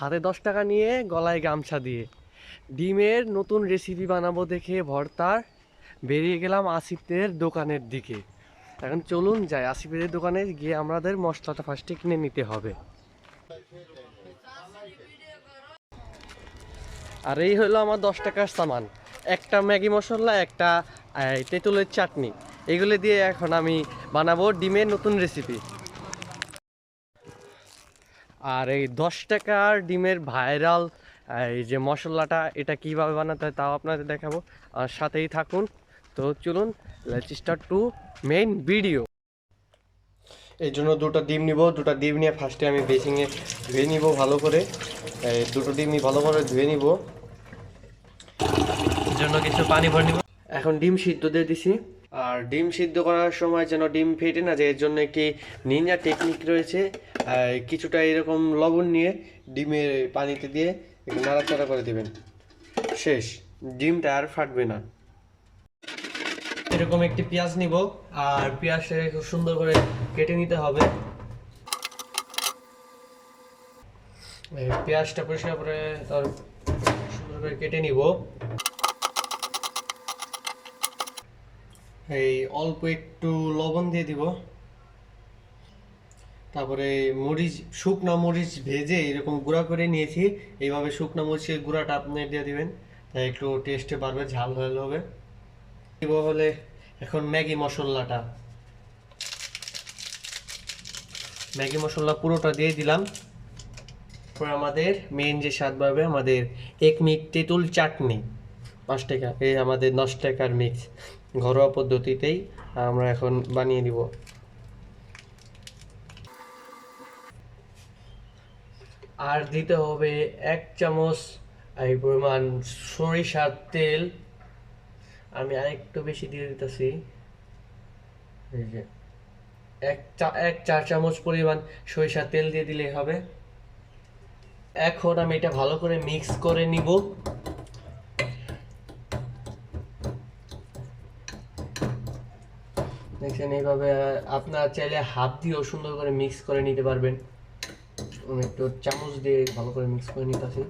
হাতে দশ টাকা নিয়ে গলায় গামছা দিয়ে। ডিমের নতুন রেসিপি বানাবো দেখে ভর্তার। বেরিয়ে গেলাম আসিফদের দোকানের দিকে। এখন চলুন যাই আসিফের দোকানে গিয়ে আমাদের মশলাটা ফার্স্টে কিনে নিতে হবে। আর এই হলো আমার দশ টাকার সামান। একটা ম্যাগি মশলা, একটা তেঁতুলের চাটনি। এগুলো দিয়ে এখন আমি বানাবো ডিমের নতুন রেসিপি আর এই দশ টাকার ডিমের ভাইরাল এই যে মশলাটা এটা কীভাবে বানাতে হয় তাও আপনাদের দেখাবো। আর সাথেই থাকুন। তো চলুন let's start to main video এই জন্য দুটো ডিম নিব। দুটো ডিম নিয়ে ফার্স্টে আমি বেসিংয়ে ধুয়ে নিব ভালো করে। এই দুটো ডিমই ভালো করে ধুয়ে নিব। এর জন্য কিছু পানি ভরে নিব। এখন ডিম সিদ্ধ দিয়ে দিছি। আর ডিম সিদ্ধ করার সময় যেন ডিম ফেটে না যায়, এর জন্য একটি নিনজা টেকনিক রয়েছে কিছুটা এরকম লবণ নিয়ে ডিমের পানিতে দিয়ে নাড়াচাড়া করে দেবেন। শেষ, ডিমটা আর ফাটবে না। এরকম একটি পেঁয়াজ নিব, আর পেঁয়াজটা খুব সুন্দর করে কেটে নিতে হবে। পেঁয়াজটা পরিষ্কার করে তার সুন্দর করে কেটে নিব। এই অল্প একটু লবণ দিয়ে দিব। তারপরে মরিচ, শুকনো মরিচ ভেজে এরকম গুঁড়া করে নিয়েছি। এইভাবে শুকনো মরিচের গুঁড়াটা আপনি দিয়ে দিবেন। তাই একটু টেস্টে বাড়বে, ঝাল ভালো হবে দিব হলে এখন ম্যাগি মশলাটা। ম্যাগি মশলা পুরোটা দিয়ে দিলাম। পরে আমাদের মেইন যে স্বাদ বাড়বে আমাদের এক মিট তেঁতুল চাটনি। পাঁচ টাকা, এই আমাদের দশ টাকার মিক্স ঘরোয়া পদ্ধতিতেই আমরা এখন বানিয়ে দিব। আর দিতে হবে এক চামচ এই পরিমাণ সরিষার তেল। আমি আরেকটু বেশি দিয়ে দিতেছি। এক চা, এক চার চামচ পরিমাণ সরিষার তেল দিয়ে দিলেই হবে। এখন আমি এটা ভালো করে মিক্স করে নিব। দেখছেন, এইভাবে আপনারা চাইলে হাত দিয়েও সুন্দর করে মিক্স করে নিতে পারবেন। আমি একটু চামচ দিয়ে ভালো করে মিক্স করে নিতেছি।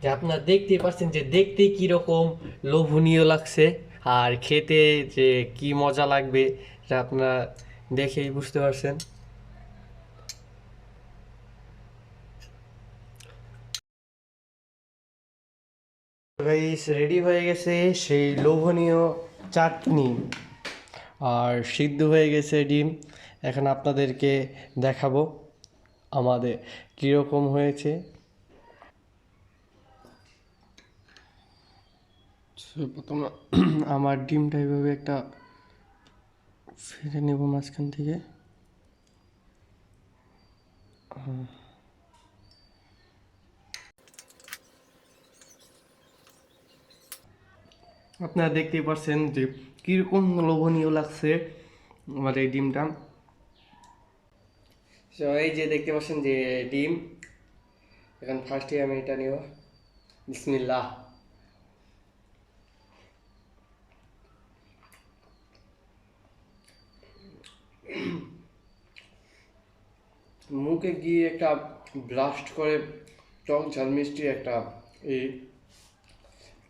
যে আপনারা দেখতেই পাচ্ছেন যে দেখতে কীরকম লোভনীয় লাগছে আর খেতে যে কি মজা লাগবে, এটা আপনারা দেখেই বুঝতে পারছেন। রেডি হয়ে গেছে সেই লোভনীয় চাটনি। আর সিদ্ধ হয়ে গেছে ডিম। এখন আপনাদেরকে দেখাবো আমাদের কীরকম হয়েছে। প্রথম আমার ডিমটা এইভাবে একটা ফেলে নেব মাঝখান থেকে। আপনারা দেখতেই পাচ্ছেন যে কীরকম লোভনীয় লাগছে আমার এই ডিমটা? এই যে দেখতে পাচ্ছেন যে ডিম, এখন ফার্স্টে আমি এটা নিব। বিসমিল্লাহ। মুখে গিয়ে একটা ব্লাস্ট করে, টক ঝাল মিষ্টি একটা, এই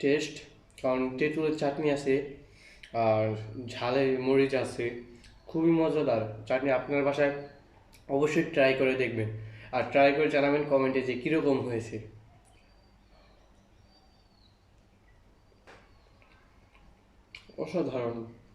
টেস্ট কারণ তেঁতুলের চাটনি আছে। আর ঝালে মরিচ আছে, খুবই মজাদার। চাটনি আপনার বাসায় অবশ্যই ট্রাই করে দেখবেন। আর ট্রাই করে জানাবেন কমেন্টে যে কীরকম হয়েছে। অসাধারণ।